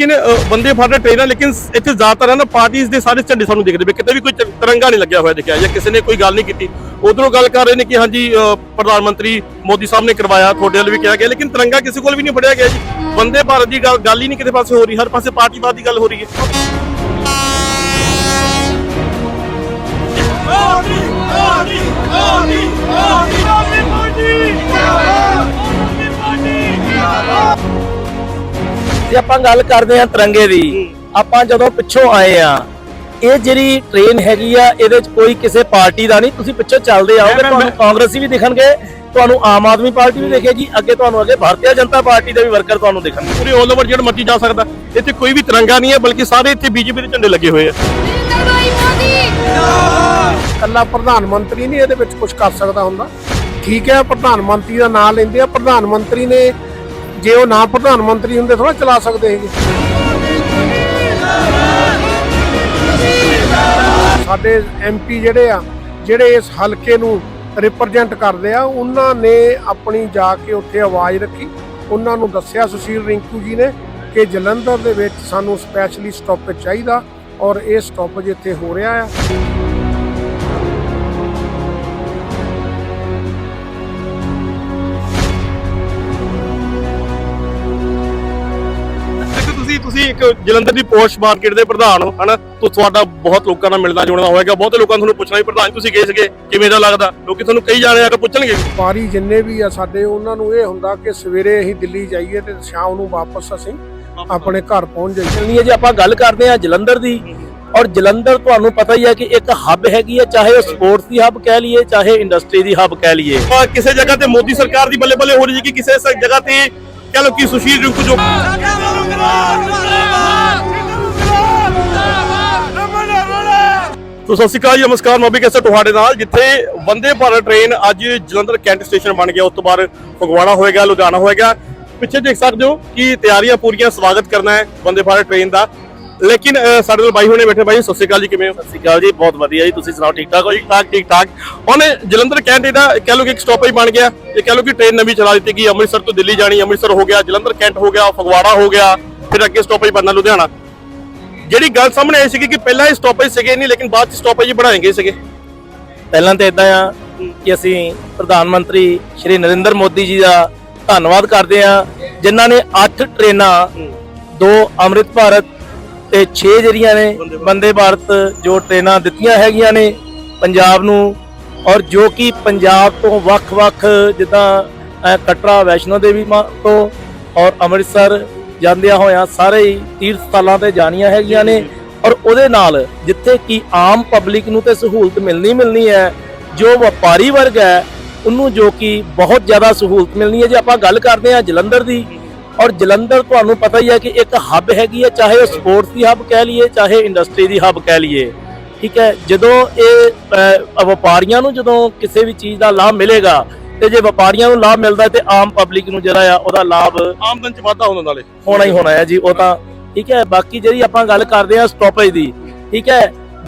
ਲੇਕਿਨ ਬੰਦੇ ਭਾਰਤ ਟ੍ਰੇਨ ਆ ਲੇਕਿਨ ਇੱਥੇ ਜ਼ਿਆਦਾਤਰ ਨਾ ਪਾਰਟੀਆਂ ਦੇ ਸਾਰੇ ਝੰਡੇ ਸਾਨੂੰ ਦਿਖਦੇ ਪਏ ਕਿਤੇ ਵੀ ਕੋਈ ਤਿਰੰਗਾ ਨਹੀਂ ਲੱਗਿਆ ਹੋਇਆ ਦਿਖਿਆ ਜਾਂ ਕਿਸੇ ਨੇ ਕੋਈ ਗੱਲ ਨਹੀਂ ਕੀਤੀ ਉਧਰੋਂ ਗੱਲ ਕਰ ਰਹੇ ਨੇ ਕਿ ਹਾਂਜੀ ਪ੍ਰਧਾਨ ਮੰਤਰੀ ਮੋਦੀ ਸਾਹਿਬ ਨੇ ਕਰਵਾਇਆ ਤੁਹਾਡੇ ਵੱਲ ਵੀ ਕਿਹਾ ਗਿਆ ਲੇਕਿਨ ਤਿਰੰਗਾ ਕਿਸੇ ਕੋਲ ਵੀ ਨਹੀਂ ਫੜਿਆ ਗਿਆ ਜੀ ਬੰਦੇ ਭਾਰਤ ਦੀ ਗੱਲ ਗੱਲ ਹੀ ਨਹੀਂ ਕਿਤੇ ਪਾਸੇ ਹੋ ਰਹੀ ਹਰ ਪਾਸੇ ਪਾਰਟੀਵਾਦ ਦੀ ਗੱਲ ਹੋ ਰਹੀ ਹੈ ਜੇ ਆਪਾਂ ਗੱਲ ਕਰਦੇ ਆ ਤਿਰੰਗੇ ਦੀ ਆਪਾਂ ਜਦੋਂ ਪਿੱਛੋਂ ਆਏ ਆ ਇਹ ਜਿਹੜੀ ਟ੍ਰੇਨ ਹੈਗੀ ਆ ਇਹਦੇ ਚ ਕੋਈ ਕਿਸੇ ਪਾਰਟੀ ਦਾ ਨਹੀਂ। ਤੁਸੀਂ ਪਿੱਛੋਂ ਚੱਲਦੇ ਆਓਗੇ ਤੁਹਾਨੂੰ ਕਾਂਗਰਸੀ ਵੀ ਦਿਖਣਗੇ ਤੁਹਾਨੂੰ ਆਮ ਆਦਮੀ ਪਾਰਟੀ ਵੀ ਦਿਖੇਗੀ ਅੱਗੇ ਤੁਹਾਨੂੰ ਅੱਗੇ ਭਾਰਤੀ ਜਨਤਾ ਪਾਰਟੀ ਦੇ ਵੀ ਵਰਕਰ ਤੁਹਾਨੂੰ ਦਿਖਣਗੇ। ਪੂਰੇ 올 ਓਵਰ ਜਿਹੜਾ ਮਰਜ਼ੀ ਜਾ ਸਕਦਾ। ਇੱਥੇ ਕੋਈ ਵੀ ਤਿਰੰਗਾ ਨਹੀਂ ਹੈ ਬਲਕਿ ਸਾਰੇ ਇੱਥੇ ਬੀਜੇਪੀ ਦੇ ਝੰਡੇ ਲੱਗੇ ਹੋਏ ਆ। ਕੱਲਾ ਪ੍ਰਧਾਨ ਮੰਤਰੀ ਨਹੀਂ ਇਹਦੇ ਵਿੱਚ ਕੁਝ ਕਰ ਸਕਦਾ ਹੁੰਦਾ। ਠੀਕ ਹੈ ਪ੍ਰਧਾਨ ਮੰਤਰੀ ਦਾ ਨਾਮ ਲੈਂਦੇ ਆ। ਪ੍ਰਧਾਨ ਮੰਤਰੀ ਨੇ ਜੇ ਉਹ ਨਾ ਪ੍ਰਧਾਨ ਮੰਤਰੀ ਹੁੰਦੇ ਥੋੜਾ ਚਲਾ ਸਕਦੇ ਹੈਗੇ। ਸਾਡੇ ਐਮਪੀ ਜਿਹੜੇ ਆ, ਜਿਹੜੇ ਇਸ ਹਲਕੇ ਨੂੰ ਰਿਪਰੈਜ਼ੈਂਟ ਕਰਦੇ ਆ, ਉਹਨਾਂ ਨੇ ਆਪਣੀ ਜਾ ਕੇ ਉੱਥੇ ਆਵਾਜ਼ ਰੱਖੀ। ਉਹਨਾਂ ਨੂੰ ਦੱਸਿਆ ਸੁਸ਼ੀਲ ਰਿੰਕੂ ਜੀ ਨੇ ਕਿ ਜਲੰਧਰ ਦੇ ਵਿੱਚ ਸਾਨੂੰ ਸਪੈਸ਼ਲੀ ਸਟਾਪੇਜ ਚਾਹੀਦਾ ਔਰ ਇਹ ਸਟਾਪੇਜ ਇੱਥੇ ਹੋ ਰਿਹਾ ਆ। ਤੁਸੀਂ ਇੱਕ ਜਲੰਧਰ ਦੀ ਪੋਸ਼ ਮਾਰਕੀਟ ਦੇ ਪ੍ਰਧਾਨ ਹੋ ਹਨਾ? ਤੋ ਤੁਹਾਡਾ ਬਹੁਤ ਲੋਕਾਂ ਨਾਲ ਮਿਲਣਾ ਜੁਲਣਾ ਹੋਵੇਗਾ ਬਹੁਤ ਲੋਕਾਂ ਨੂੰ ਤੁਹਾਨੂੰ ਪੁੱਛਣਾ ਵੀ ਪ੍ਰਧਾਨ ਤੁਸੀਂ ਗਏ ਸੀਗੇ? ਕਿਵੇਂ ਦਾ ਲੱਗਦਾ? ਲੋਕੀ ਤੁਹਾਨੂੰ ਕਈ ਜਾਣੇ ਆ ਕੇ ਪੁੱਛਣਗੇ। ਵਪਾਰੀ ਜਿੰਨੇ ਵੀ ਆ ਸਾਡੇ ਉਹਨਾਂ ਨੂੰ ਇਹ ਹੁੰਦਾ ਕਿ ਸਵੇਰੇ ਅਸੀਂ ਦਿੱਲੀ ਜਾਈਏ ਤੇ ਸ਼ਾਮ ਨੂੰ ਵਾਪਸ ਅਸੀਂ ਆਪਣੇ ਘਰ ਪਹੁੰਚ ਜਾਈਏ। ਜੇ ਆਪਾਂ ਗੱਲ ਕਰਦੇ ਆ ਜਲੰਧਰ ਦੀ। ਔਰ ਜਲੰਧਰ ਤੁਹਾਨੂੰ ਪਤਾ ਹੀ ਹੈ ਕਿ ਇੱਕ ਹੱਬ ਹੈਗੀ ਹੈ ਚਾਹੇ ਉਹ ਸਪੋਰਟਸ ਦੀ ਹੱਬ ਕਹਿ ਲਈਏ ਚਾਹੇ ਇੰਡਸਟਰੀ ਦੀ ਹੱਬ ਕਹਿ ਲਈਏ। ਆ ਕਿਸੇ ਜਗ੍ਹਾ ਤੇ ਮੋਦੀ ਸਰਕਾਰ ਦੀ ਬੱਲੇ ਬੱਲੇ ਹੋ ਰਹੀ ਹੈ ਕਿ ਕਿਸੇ ਜਗ੍ਹਾ ਤੇ ਕਹ ਲੋ ਕਿ ਸੁਸ਼ੀਲ ਰਿੰਕੂ ਜੋ ਤੋ ਸਤਿ ਸ਼੍ਰੀ ਅਕਾਲ ਜੀ ਨਮਸਕਾਰ ਮੈਂ ਵੀ ਕਿਸੇ ਤੁਹਾਡੇ ਨਾਲ ਜਿੱਥੇ ਵੰਦੇ ਭਾਰਤ ਟ੍ਰੇਨ ਅੱਜ ਜਲੰਧਰ ਕੈਂਟ ਸਟੇਸ਼ਨ ਬਣ ਗਿਆ ਉਸ ਤੋਂ ਬਾਅਦ ਫਗਵਾੜਾ ਹੋਏਗਾ ਲੁਧਿਆਣਾ ਹੋਏਗਾ ਪਿੱਛੇ ਦੇਖ ਸਕਦੇ ਹੋ ਕਿ ਤਿਆਰੀਆਂ ਪੂਰੀਆਂ ਸਵਾਗਤ ਕਰਨਾ ਹੈ ਵੰਦੇ ਭਾਰਤ ਟ੍ਰੇਨ ਦਾ। ਲੇਕਿਨ ਸਾਡੇ ਨਾਲ ਬਾਈ ਹੋਣੇ ਬੈਠੇ ਬਾਈ ਸਤਿ ਸ਼੍ਰੀ ਅਕਾਲ ਜੀ ਕਿਵੇਂ ਹੋ? ਸਤਿ ਸ਼੍ਰੀ ਅਕਾਲ ਜੀ ਬਹੁਤ ਵਧੀਆ ਜੀ ਤੁਸੀਂ ਸੁਣਾਓ ਠੀਕ ਠਾਕ ਹੋ? ਜੀ ਠੀਕ ਠਾਕ ਠੀਕ ਠਾਕ ਹੁਣ ਜਲੰਧਰ ਕੈਂਟ ਇਹਦਾ ਕਹਿ ਲਓ ਕਿ ਇੱਕ ਸਟਾਪੇਜ ਬਣ ਗਿਆ। ਇਹ ਕਹਿ ਲਓ ਕਿ ਟ੍ਰੇਨ ਨਵੀਂ ਚਲਾ ਦਿੱਤੀ ਗਈ ਅੰਮ੍ਰਿਤਸਰ ਤੋਂ ਦਿੱਲੀ ਜਾਣੀ ਅੰਮ੍ਰਿਤਸਰ ਹੋ ਗਿਆ ਜਲੰਧਰ ਕੈਂਟ ਹੋ ਗਿਆ ਫਗਵਾੜਾ ਹੋ ਗਿਆ ਫਿਰ ਅੱਗੇ ਸਟਾਪੇਜ ਬਣਨਾ ਲੁਧਿਆਣਾ। ਜਿਹੜੀ ਗੱਲ ਸਾਹਮਣੇ ਆਈ ਸੀਗੀ ਕਿ ਪਹਿਲਾਂ ਇਹ ਸਟਾਪੇਜ ਸੀਗੇ ਨਹੀਂ ਲੇਕਿਨ ਬਾਅਦ ਚ ਸਟਾਪੇਜ ਬਣਾਏ ਗਏ ਸੀਗੇ। ਪਹਿਲਾਂ ਤਾਂ ਇਦਾਂ ਆ ਕਿ ਅਸੀਂ ਪ੍ਰਧਾਨ ਮੰਤਰੀ ਸ਼੍ਰੀ ਨਰਿੰਦਰ ਮੋਦੀ ਜੀ ਦਾ ਧੰਨਵਾਦ ਕਰਦੇ ਆ ਜਿਨ੍ਹਾਂ ਨੇ 8 ਟ੍ਰੇਨਾਂ, ਦੋ ਅੰਮ੍ਰਿਤ ਭਾਰਤ ਤੇ 6 ਜਿਹੜੀਆਂ ਨੇ, ਬੰਦੇ ਭਾਰਤ ਜੋ ਟ੍ਰੇਨਾਂ ਦਿੱਤੀਆਂ ਹੈਗੀਆਂ ਨੇ ਪੰਜਾਬ ਨੂੰ, ਔਰ ਜੋ ਕਿ ਪੰਜਾਬ ਤੋਂ ਵੱਖ-ਵੱਖ ਜਿੱਦਾਂ ਕਟਰਾ, ਵੈਸ਼ਨੋ ਦੇਵੀ ਮਾ, ਤੋਂ ਔਰ ਅੰਮ੍ਰਿਤਸਰ ਜਾਂਦਿਆਂ ਹੋਇਆਂ ਸਾਰੇ ਹੀ ਤੀਰਥ ਸਥਾਨਾਂ ਤੇ ਜਾਣੀਆਂ ਹੈਗੀਆਂ ਨੇ। ਔਰ ਉਹਦੇ ਨਾਲ ਜਿੱਥੇ ਕਿ ਆਮ ਪਬਲਿਕ ਨੂੰ ਤੇ ਸਹੂਲਤ ਮਿਲਣੀ ਮਿਲਣੀ ਹੈ, ਜੋ ਵਪਾਰੀ ਵਰਗ ਹੈ, ਉਹਨੂੰ ਜੋ ਕਿ ਬਹੁਤ ਜ਼ਿਆਦਾ ਸਹੂਲਤ ਮਿਲਣੀ ਹੈ। ਜੇ ਆਪਾਂ ਗੱਲ ਕਰਦੇ ਹਾਂ ਜਲੰਧਰ ਦੀ, ਔਰ ਜਲੰਧਰ ਤੁਹਾਨੂੰ ਪਤਾ ਹੀ ਹੈ ਕਿ ਇੱਕ ਹੱਬ ਹੈਗੀ ਹੈ, ਚਾਹੇ ਉਹ ਸਪੋਰਟਸ ਦੀ ਹੱਬ ਕਹਿ ਲਈਏ, ਚਾਹੇ ਇੰਡਸਟਰੀ ਦੀ ਹੱਬ ਕਹਿ ਲਈਏ। ਠੀਕ ਹੈ, ਜਦੋਂ ਇਹ ਵਪਾਰੀਆਂ ਨੂੰ ਜਦੋਂ ਕਿਸੇ ਵੀ ਚੀਜ਼ ਦਾ ਲਾਭ ਮਿਲੇਗਾ ਤੇ ਜੇ ਵਪਾਰੀਆਂ ਨੂੰ ਲਾਭ ਮਿਲਦਾ ਤੇ ਆਮ ਪਬਲਿਕ ਨੂੰ ਜਿਹੜਾ ਆ ਉਹਦਾ ਲਾਭ ਆਮਦਨ ਚ ਵਾਧਾ ਹੁੰਦਾ ਨਾਲੇ। ਹੋਣਾ ਹੀ ਹੋਣਾ ਹੈ ਜੀ ਉਹ ਤਾਂ ਠੀਕ ਹੈ ਬਾਕੀ ਜਿਹੜੀ ਆਪਾਂ ਗੱਲ ਕਰਦੇ ਆ ਸਟਾਪੇਜ ਦੀ ਠੀਕ ਹੈ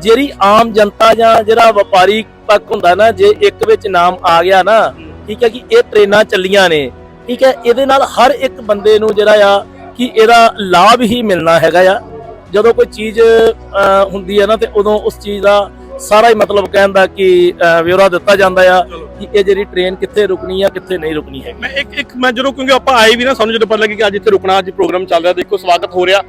ਜਿਹੜੀ ਆਮ ਜਨਤਾ ਜਾਂ ਜਿਹੜਾ ਵਪਾਰੀ ਪੱਖ ਹੁੰਦਾ ਨਾ ਜੇ ਇੱਕ ਵਿੱਚ ਨਾਮ ਆ ਗਿਆ ਨਾ ਠੀਕ ਹੈ ਕਿ ਇਹ ਟ੍ਰੇਨਾਂ ਚੱਲੀਆਂ ਨੇ ਠੀਕ ਹੈ ਇਹਦੇ ਨਾਲ ਹਰ ਇੱਕ ਬੰਦੇ ਨੂੰ ਜਿਹੜਾ ਆ ਕਿ ਇਹਦਾ ਲਾਭ ਹੀ ਮਿਲਣਾ ਹੈਗਾ ਆ। ਜਦੋਂ ਕੋਈ ਚੀਜ਼ ਹੁੰਦੀ ਹੈ ਨਾ ਤੇ ਉਦੋਂ ਉਸ ਚੀਜ਼ ਦਾ ਸਾਰਾ ਹੀ ਮਤਲਬ ਕਹਿਣ ਦਾ ਕਿ ਵਿਵਰਾ ਦਿੱਤਾ ਜਾਂਦਾ ਆ ਕਿ ਇਹ ਜਿਹੜੀ ਟ੍ਰੇਨ ਕਿੱਥੇ ਰੁਕਣੀ ਆ ਕਿੱਥੇ ਨਹੀਂ ਰੁਕਣੀ ਹੈਗੀ। ਮੈਂ ਇੱਕ ਇੱਕ ਮੈਂ ਜਦੋਂ ਕਿਉਂਕਿ ਆਪਾਂ ਆਏ ਵੀ ਨਾ ਸਾਨੂੰ ਜਦੋਂ ਪਤਾ ਲੱਗੀ ਕਿ ਅੱਜ ਇੱਥੇ ਰੁਕਣਾ ਅੱਜ ਪ੍ਰੋਗਰਾਮ ਚੱਲ ਰਿਹਾ ਦੇਖੋ ਸਵਾਗਤ ਹੋ ਰਿਹਾ।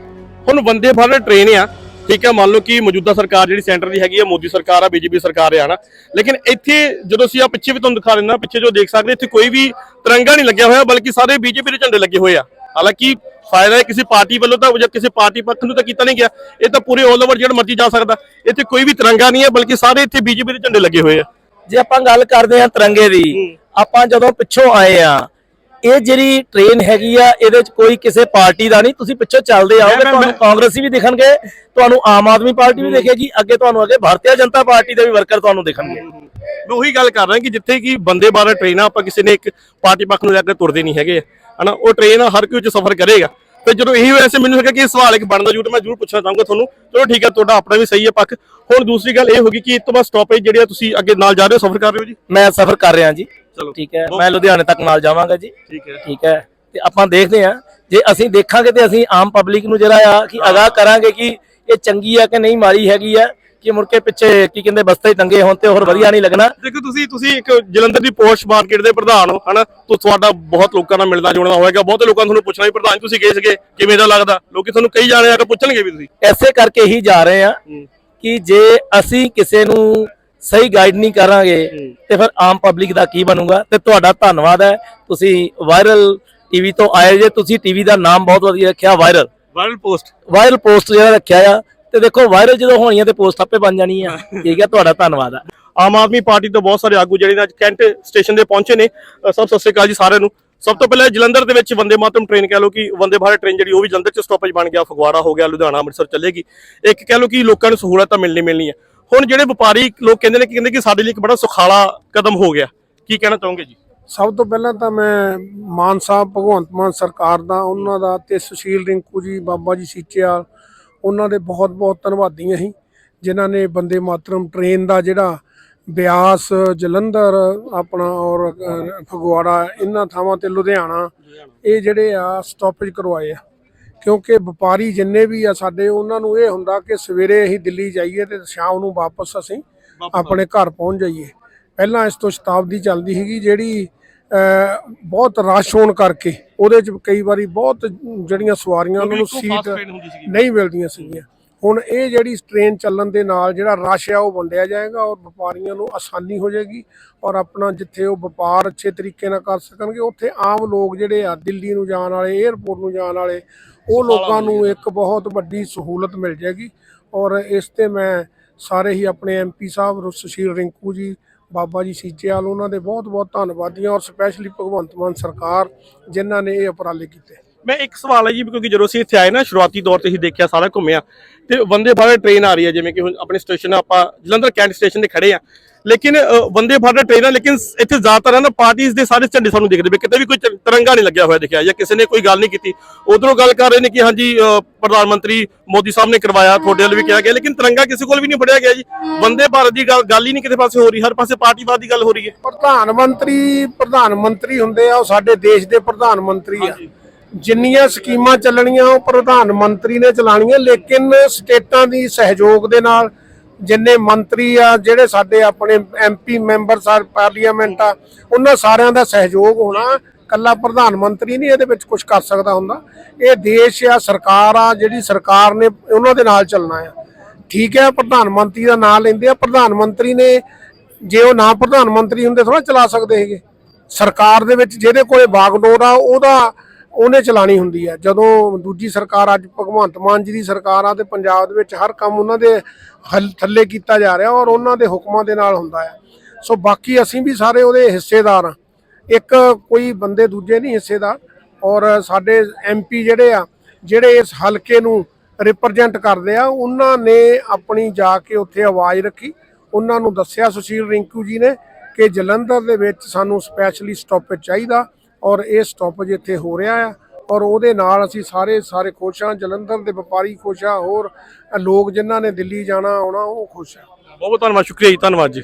ਹੁਣ ਵੰਦੇ ਭਾਰਤ ਟ੍ਰੇਨ ਆ ਠੀਕ ਹੈ ਮੰਨ ਲਓ ਕਿ ਮੌਜੂਦਾ ਸਰਕਾਰ ਜਿਹੜੀ ਸੈਂਟਰ ਦੀ ਹੈਗੀ ਆ ਮੋਦੀ ਸਰਕਾਰ ਆ ਬੀਜੇਪੀ ਸਰਕਾਰ ਆ ਨਾ ਲੇਕਿਨ ਇੱਥੇ ਜਦੋਂ ਅਸੀਂ ਆ ਪਿੱਛੇ ਵੀ ਤੁਹਾਨੂੰ ਦਿਖਾ ਦਿੰਦਾ ਪਿੱਛੇ ਜੋ ਦੇਖ ਸਕਦੇ ਇੱਥੇ ਕੋਈ ਵੀ ਤਿਰੰਗਾ ਨਹੀਂ ਲੱਗਿਆ ਹੋਇਆ ਬਲਕਿ ਸਾਰੇ ਬੀਜੇਪੀ ਦੇ ਝੰਡੇ ਲੱਗੇ ਹੋਏ ਆ। ਹਾਲਾਂਕਿ ਫਾਇਦਾ ਹੈ ਕਿਸੇ ਪਾਰਟੀ ਵੱਲੋਂ ਤਾਂ ਜਾਂ ਕਿਸੇ ਪਾਰਟੀ ਪੱਖ ਨੂੰ ਤਾਂ ਕੀਤਾ ਨਹੀਂ ਗਿਆ। ਇਹ ਤਾਂ ਪੂਰੇ 올 ਓਵਰ ਜਿਹੜਾ ਮਰਜ਼ੀ ਜਾ ਸਕਦਾ। ਇੱਥੇ ਕੋਈ ਵੀ ਤਿਰੰਗਾ ਨਹੀਂ ਹੈ ਬਲਕਿ ਸਾਰੇ ਇੱਥੇ ਬੀਜੇਪੀ ਦੇ ਝੰਡੇ ਲੱਗੇ ਹੋਏ ਆ। ਜੇ ਆਪਾਂ ਗੱਲ ਕਰਦੇ ਹਾਂ ਤਿਰੰਗੇ ਦੀ ਆਪਾਂ ਜਦੋਂ ਪਿੱਛੋਂ ਆਏ ਆ ਇਹ ਜਿਹੜੀ ਟ੍ਰੇਨ ਹੈਗੀ ਆ ਇਹਦੇ ਚ ਕੋਈ ਕਿਸੇ ਪਾਰਟੀ ਦਾ ਨਹੀਂ। ਤੁਸੀਂ ਪਿੱਛੋਂ ਚੱਲਦੇ ਆਓਗੇ ਤੁਹਾਨੂੰ ਕਾਂਗਰਸੀ ਵੀ ਦਿਖਣਗੇ ਤੁਹਾਨੂੰ ਆਮ ਆਦਮੀ ਪਾਰਟੀ ਵੀ ਦਿਖੇਗੀ ਅੱਗੇ ਤੁਹਾਨੂੰ ਅੱਗੇ ਭਾਰਤੀ ਜਨਤਾ ਪਾਰਟੀ ਦੇ ਵੀ ਵਰਕਰ ਤੁਹਾਨੂੰ ਦਿਖਣਗੇ। ਮੈਂ ਉਹੀ ਗੱਲ ਕਰ ਰਿਹਾ ਕਿ ਜਿੱਥੇ ਕਿ ਬੰਦੇ ਬਾਰੇ ਟ੍ਰੇਨਾਂ ਆਪਾਂ ਕਿਸੇ ਨੇ ਇੱਕ ਪਾਰਟੀ ਪੱਖ ਨੂੰ ਲੈ ਕੇ ਤੁਰਦੇ ਨਹੀਂ ਹੈਗੇ। ਹਨਾ ਉਹ ਟ੍ਰੇਨ ਹਰ ਕੋਈ ਚ ਸਫ਼ਰ ਕਰੇਗਾ। ਤੇ ਜਦੋਂ ਇਹੀ ਵੈਸੇ ਮੈਨੂੰ ਹੈਗਾ ਕਿ ਇਹ ਸਵਾਲ ਇੱਕ ਬਣਦਾ ਜੂਟ ਮੈਂ ਜ਼ਰੂਰ ਪੁੱਛਣਾ ਚਾਹੂੰਗਾ ਤੁਹਾਨੂੰ। ਚਲੋ ਠੀਕ ਹੈ ਤੁਹਾਡਾ ਆਪਣਾ ਵੀ ਸਹੀ ਹੈ ਪੱਖ। ਹੁਣ ਦੂਸਰੀ ਗੱਲ ਇਹ ਹੋਗੀ ਕਿ ਇਸ ਤੋਂ ਬਾਅਦ ਸਟਾਪੇਜ ਜਿਹੜੇ ਆ ਤੁਸੀਂ ਅੱਗੇ ਨਾਲ ਜਾ ਰਹੇ ਹੋ ਸਫ਼ਰ ਕਰ ਰਹੇ ਹੋ ਜੀ? ਮੈਂ ਸਫ਼ਰ ਕਰ ਰਿਹਾ ਜੀ। ਚਲੋ। ਠੀਕ ਹੈ ਮੈਂ ਲੁਧਿਆਣੇ ਤੱਕ ਨਾਲ ਜਾਵਾਂਗਾ ਜੀ। ਠੀਕ ਹੈ। ਠੀਕ ਹੈ ਤੇ ਆਪਾਂ ਦੇਖਦੇ ਹਾਂ। ਜੇ ਅਸੀਂ ਦੇਖਾਂਗੇ ਤੇ ਅਸੀਂ ਆਮ ਪਬਲਿਕ ਨੂੰ ਜਿਹੜਾ ਆ ਕਿ ਅਗਾਹ ਕਰਾਂਗੇ ਕਿ ਇਹ ਚੰਗੀ ਆ ਕਿ ਨਹੀਂ ਮਾੜੀ ਹੈਗੀ ਆ। ਕਿ ਮੁੜ ਕੇ ਪਿੱਛੇ ਕੀ ਕਹਿੰਦੇ ਬਸਤੇ ਟੰਗੇ ਹੋਣ ਤੇ ਹੋਰ ਵਧੀਆ ਨਹੀਂ ਲੱਗਣਾ। ਦੇਖੋ ਤੁਸੀਂ ਤੁਸੀਂ ਇੱਕ ਜਲੰਧਰ ਦੀ ਪੋਸਟ ਮਾਰਕੀਟ ਦੇ ਪ੍ਰਧਾਨ ਹੋ ਹਨਾ? ਤੋ ਤੁਹਾਡਾ ਬਹੁਤ ਲੋਕਾਂ ਨਾਲ ਮਿਲਦਾ ਜੁਲਦਾ ਹੋਵੇਗਾ ਬਹੁਤ ਲੋਕਾਂ ਨੇ ਤੁਹਾਨੂੰ ਪੁੱਛਣਾ ਵੀ ਪ੍ਰਧਾਨ ਤੁਸੀਂ ਗਏ ਸੀਗੇ ਕਿਵੇਂ ਦਾ ਲੱਗਦਾ? ਲੋਕੀ ਤੁਹਾਨੂੰ ਕਈ ਜਾਣੇ ਆ ਕੇ ਪੁੱਛਣਗੇ ਵੀ ਤੁਸੀਂ। ਐਸੇ ਕਰਕੇ ਹੀ ਜਾ ਰਹੇ ਆ ਕਿ ਜੇ ਅਸੀਂ ਕਿਸੇ ਨੂੰ ਸਹੀ ਗਾਈਡ ਨਹੀਂ ਕਰਾਂਗੇ ਤੇ ਫਿਰ ਆਮ ਪਬਲਿਕ ਦਾ ਕੀ ਬਣੂਗਾ? ਤੇ ਤੁਹਾਡਾ ਧੰਨਵਾਦ ਹੈ। ਤੁਸੀਂ ਵਾਇਰਲ ਟੀਵੀ ਤੋਂ ਆਏ ਜੇ ਤੁਸੀਂ ਟੀਵੀ ਦਾ ਨਾਮ ਬਹੁਤ ਵਧੀਆ ਰੱਖਿਆ viral viral post viral post ਜਿਹੜਾ ਰੱਖਿਆ ਆ ਤੇ ਦੇਖੋ ਵਾਇਰਲ ਜਦੋਂ ਹੋਣੀਆਂ ਤੇ ਪੋਸਟ ਆਪੇ ਬਣ ਜਾਣੀ ਆ। ਠੀਕ ਹੈ ਤੁਹਾਡਾ ਧੰਨਵਾਦ ਆ। ਆਮ ਆਦਮੀ ਪਾਰਟੀ ਤੋਂ ਬਹੁਤ ਸਾਰੇ ਆਗੂ ਜਿਹੜੇ ਅੱਜ ਕੈਂਟ ਸਟੇਸ਼ਨ ਦੇ ਪਹੁੰਚੇ ਨੇ। ਸਭ ਸਤਿ ਸ਼੍ਰੀ ਅਕਾਲ ਜੀ ਸਾਰਿਆਂ ਨੂੰ। ਸਭ ਤੋਂ ਪਹਿਲਾਂ ਜਲੰਧਰ ਦੇ ਵਿੱਚ ਵੰਦੇ ਮਾਤਰਮ ਟ੍ਰੇਨ ਕਹਿ ਲਓ ਕਿ ਵੰਦੇ ਭਾਰਤ ਟ੍ਰੇਨ ਜਿਹੜੀ ਉਹ ਵੀ ਜਲੰਧਰ ਚ ਸਟਾਪੇਜ ਬਣ ਗਿਆ ਫਗਵਾੜਾ ਹੋ ਗਿਆ ਲੁਧਿਆਣਾ ਅੰਮ੍ਰਿਤਸਰ ਚੱਲੇਗੀ। ਇੱਕ ਕਹਿ ਲਓ ਕਿ ਲੋਕਾਂ ਨੂੰ ਸਹੂਲਤ ਤਾਂ ਮਿਲਣੀ ਮਿਲਣੀ ਹੈ ਹੁਣ ਜਿਹੜੇ ਵਪਾਰੀ ਲੋਕ ਕਹਿੰਦੇ ਨੇ ਕਿ ਕਹਿੰਦੇ ਕਿ ਸਾਡੇ ਲਈ ਇੱਕ ਬੜਾ ਸੁਖਾਲਾ ਕਦਮ ਹੋ ਗਿਆ। ਕੀ ਕਹਿਣਾ ਚਾਹੋਗੇ ਜੀ? ਸਭ ਤੋਂ ਪਹਿਲਾਂ ਤਾਂ ਮੈਂ ਮਾਨ ਸਾਹਿਬ ਭਗਵੰਤ ਮਾਨ ਸਰਕਾਰ ਦਾ ਉਹਨਾਂ ਦਾ ਤੇ ਸੁਸ਼ੀਲ ਰਿੰਕੂ ਜੀ ਬਾਬਾ ਜੀ ਸੀਚੇਵਾਲ ਉਹਨਾਂ ਦੇ ਬਹੁਤ ਬਹੁਤ ਧੰਨਵਾਦੀ ਅਸੀਂ ਜਿਨ੍ਹਾਂ ਨੇ ਬੰਦੇ ਮਾਤਰਮ ਟ੍ਰੇਨ ਦਾ ਜਿਹੜਾ ਬਿਆਸ ਜਲੰਧਰ ਆਪਣਾ ਔਰ ਫਗਵਾੜਾ ਇਹਨਾਂ ਥਾਵਾਂ ਤੇ ਲੁਧਿਆਣਾ ਇਹ ਜਿਹੜੇ ਆ ਸਟਾਪੇਜ ਕਰਵਾਏ ਆ। ਕਿਉਂਕਿ ਵਪਾਰੀ ਜਿੰਨੇ ਵੀ ਆ ਸਾਡੇ ਉਹਨਾਂ ਨੂੰ ਇਹ ਹੁੰਦਾ ਕਿ ਸਵੇਰੇ ਅਸੀਂ ਦਿੱਲੀ ਜਾਈਏ ਤੇ ਸ਼ਾਮ ਨੂੰ ਵਾਪਸ ਅਸੀਂ ਆਪਣੇ ਘਰ ਪਹੁੰਚ ਜਾਈਏ। ਪਹਿਲਾਂ ਇਸ ਤੋਂ ਸ਼ਤਾਬਦੀ ਚੱਲਦੀ ਸੀਗੀ ਜਿਹੜੀ ਬਹੁਤ ਰਸ਼ ਹੋਣ ਕਰਕੇ ਉਹਦੇ ਚ ਕਈ ਵਾਰੀ ਬਹੁਤ ਜਿਹੜੀਆਂ ਸਵਾਰੀਆਂ ਉਹਨਾਂ ਨੂੰ ਸੀਟ ਨਹੀਂ ਮਿਲਦੀਆਂ ਸੀਗੀਆਂ। ਹੁਣ ਇਹ ਜਿਹੜੀ ਟ੍ਰੇਨ ਚੱਲਣ ਦੇ ਨਾਲ ਜਿਹੜਾ ਰਸ਼ ਆ ਉਹ ਵੰਡਿਆ ਜਾਏਗਾ ਔਰ ਵਪਾਰੀਆਂ ਨੂੰ ਆਸਾਨੀ ਹੋ ਜਾਏਗੀ ਔਰ ਆਪਣਾ ਜਿੱਥੇ ਉਹ ਵਪਾਰ ਅੱਛੇ ਤਰੀਕੇ ਨਾਲ ਕਰ ਸਕਣਗੇ ਉੱਥੇ ਆਮ ਲੋਕ ਜਿਹੜੇ ਆ ਦਿੱਲੀ ਨੂੰ ਜਾਣ ਵਾਲੇ 에ਅਰਪੋਰਟ ਨੂੰ ਜਾਣ ਵਾਲੇ ਉਹ ਲੋਕਾਂ ਨੂੰ ਇੱਕ ਬਹੁਤ ਵੱਡੀ ਸਹੂਲਤ ਮਿਲ ਜਾਏਗੀ। ਔਰ ਇਸ ਤੇ ਮੈਂ ਸਾਰੇ ਹੀ ਆਪਣੇ ਐਮਪੀ ਸਾਹਿਬ ਸੁਸ਼ੀਲ ਰਿੰਕੂ ਜੀ ਬਾਬਾ ਜੀ ਸੀਚੇਵਾਲ, ਉਹਨਾਂ ਦੇ ਬਹੁਤ ਬਹੁਤ ਧੰਨਵਾਦੀ ਹਾਂ ਔਰ ਸਪੈਸ਼ਲੀ ਭਗਵੰਤ ਮਾਨ ਸਰਕਾਰ, ਜਿਨ੍ਹਾਂ ਨੇ ਇਹ ਉਪਰਾਲੇ ਕੀਤੇ। ਮੈਂ ਇੱਕ ਸਵਾਲ ਹੈ ਜੀ ਕਿਉਂਕਿ ਜਦੋਂ ਅਸੀਂ ਇੱਥੇ ਆਏ ਨਾ ਸ਼ੁਰੂਆਤੀ ਦੌਰ ਤੇ ਹੀ ਦੇਖਿਆ ਸਾਰਾ ਘੁੰਮਿਆ। ਤੇ ਵੰਦੇ ਭਾਰਤ ਟ੍ਰੇਨ ਆ ਰਹੀ ਹੈ ਜਿਵੇਂ ਕਿ ਹੁਣ ਆਪਣੇ ਸਟੇਸ਼ਨ ਆਪਾਂ ਜਲੰਧਰ ਕੈਂਟ ਸਟੇਸ਼ਨ ਤੇ ਖੜੇ ਆ। ਲੇਕਿਨ ਵੰਦੇ ਭਾਰਤ ਟ੍ਰੇਨ ਆ ਲੇਕਿਨ ਇੱਥੇ ਜ਼ਿਆਦਾਤਰ ਨਾ ਪਾਰਟੀਆਂ ਦੇ ਸਾਰੇ ਝੰਡੇ ਸਾਨੂੰ ਦਿਖਦੇ ਪਏ ਕਿਤੇ ਵੀ ਕੋਈ ਤਿਰੰਗਾ ਨਹੀਂ ਲੱਗਿਆ ਹੋਇਆ ਦਿਖਿਆ ਜਾਂ ਕਿਸੇ ਨੇ ਕੋਈ ਗੱਲ ਨਹੀਂ ਕੀਤੀ। ਉਧਰੋਂ ਗੱਲ ਕਰ ਰਹੇ ਨੇ ਕਿ ਹਾਂਜੀ ਪ੍ਰਧਾਨ ਮੰਤਰੀ ਮੋਦੀ ਸਾਹਿਬ ਨੇ ਕਰਵਾਇਆ ਤੁਹਾਡੇ ਵੱਲ ਵੀ ਕਿਹਾ ਗਿਆ ਲੇਕਿਨ ਤਿਰੰਗਾ ਕਿਸੇ ਕੋਲ ਵੀ ਨਹੀਂ ਫੜਿਆ ਗਿਆ ਜੀ। ਵੰਦੇ ਭਾਰਤ ਦੀ ਗੱਲ ਗੱਲ ਹੀ ਨਹੀਂ ਕਿਸੇ ਪਾਸੇ ਹੋ ਰਹੀ ਹਰ ਪਾਸੇ ਪਾਰਟੀਵਾਦ ਦੀ ਗੱਲ ਹੋ ਰਹੀ ਹੈ। ਪ੍ਰਧਾਨ ਮੰਤਰੀ ਪ੍ਰਧਾਨ ਮੰਤਰੀ ਹੁੰਦੇ ਆ ਉਹ ਸਾਡੇ ਦੇਸ਼ ਦੇ ਪ੍ਰਧਾਨ ਮੰਤਰੀ ਆ। ਜਿੰਨੀਆਂ ਸਕੀਮਾਂ ਚੱਲਣੀਆਂ ਉਹ ਪ੍ਰਧਾਨ ਮੰਤਰੀ ਨੇ ਚਲਾਣੀਆਂ ਲੇਕਿਨ ਸਟੇਟਾਂ ਦੀ ਸਹਿਯੋਗ ਦੇ ਨਾਲ ਜਿੰਨੇ ਮੰਤਰੀ ਆ, ਜਿਹੜੇ ਸਾਡੇ ਆਪਣੇ ਐਮਪੀ ਮੈਂਬਰ ਸਾਰ ਪਾਰਲੀਮੈਂਟ ਆ, ਉਹਨਾਂ ਸਾਰਿਆਂ ਦਾ ਸਹਿਯੋਗ ਹੋਣਾ ਕੱਲਾ ਪ੍ਰਧਾਨ ਮੰਤਰੀ ਨਹੀਂ ਇਹਦੇ ਵਿੱਚ ਕੁਝ ਕਰ ਸਕਦਾ ਹੁੰਦਾ। ਇਹ ਦੇਸ਼ ਆ, ਸਰਕਾਰ ਆ, ਜਿਹੜੀ ਸਰਕਾਰ ਨੇ ਉਹਨਾਂ ਦੇ ਨਾਲ ਚੱਲਣਾ ਆ। ਠੀਕ ਹੈ, ਪ੍ਰਧਾਨ ਮੰਤਰੀ ਦਾ ਨਾਮ ਲੈਂਦੇ ਆ, ਪ੍ਰਧਾਨ ਮੰਤਰੀ ਨੇ ਜੇ ਉਹ ਨਾ ਪ੍ਰਧਾਨ ਮੰਤਰੀ ਹੁੰਦੇ ਥੋੜਾ ਚਲਾ ਸਕਦੇ ਹੈਗੇ। ਸਰਕਾਰ ਦੇ ਵਿੱਚ ਜਿਹਦੇ ਕੋਲੇ ਬਾਗਡੋਰ ਆ, ਉਹਦਾ ਉਹਨੇ ਚਲਾਣੀ ਹੁੰਦੀ ਹੈ। ਜਦੋਂ ਦੂਜੀ ਸਰਕਾਰ, ਅੱਜ ਭਗਵੰਤ ਮਾਨ ਜੀ ਦੀ ਸਰਕਾਰ ਆ ਤੇ ਪੰਜਾਬ ਦੇ ਵਿੱਚ ਹਰ ਕੰਮ ਉਹਨਾਂ ਦੇ ਹਲ- ਥੱਲੇ ਕੀਤਾ ਜਾ ਰਿਹਾ ਔਰ ਉਹਨਾਂ ਦੇ ਹੁਕਮਾਂ ਦੇ ਨਾਲ ਹੁੰਦਾ ਆ ਸੋ ਬਾਕੀ ਅਸੀਂ ਵੀ ਸਾਰੇ ਉਹਦੇ ਹਿੱਸੇਦਾਰ ਆ ਇੱਕ ਕੋਈ ਬੰਦੇ ਦੂਜੇ ਨਹੀਂ ਹਿੱਸੇਦਾਰ ਔਰ ਸਾਡੇ ਐਮਪੀ ਜਿਹੜੇ ਆ, ਜਿਹੜੇ ਇਸ ਹਲਕੇ ਨੂੰ ਰਿਪਰੈਜ਼ੈਂਟ ਕਰਦੇ ਆ, ਉਹਨਾਂ ਨੇ ਆਪਣੀ ਜਾ ਕੇ ਉੱਥੇ ਆਵਾਜ਼ ਰੱਖੀ। ਉਹਨਾਂ ਨੂੰ ਦੱਸਿਆ ਸੁਸ਼ੀਲ ਰਿੰਕੂ ਜੀ ਨੇ ਕਿ ਜਲੰਧਰ ਦੇ ਵਿੱਚ ਸਾਨੂੰ ਸਪੈਸ਼ਲੀ ਸਟਾਪੇਜ ਚਾਹੀਦਾ। ਔਰ ਇਹ ਸਟਾਪੇਜ ਇੱਥੇ ਹੋ ਰਿਹਾ ਆ। ਔਰ ਉਹਦੇ ਨਾਲ ਅਸੀਂ ਸਾਰੇ ਸਾਰੇ ਖੁਸ਼ ਹਾਂ, ਜਲੰਧਰ ਦੇ ਵਪਾਰੀ ਖੁਸ਼ ਆ, ਹੋਰ ਲੋਕ ਜਿਨ੍ਹਾਂ ਨੇ ਦਿੱਲੀ ਜਾਣਾ, ਆਉਣਾ, ਉਹ ਖੁਸ਼ ਆ। ਬਹੁਤ ਬਹੁਤ ਧੰਨਵਾਦ, ਸ਼ੁਕਰੀਆ ਜੀ, ਧੰਨਵਾਦ ਜੀ।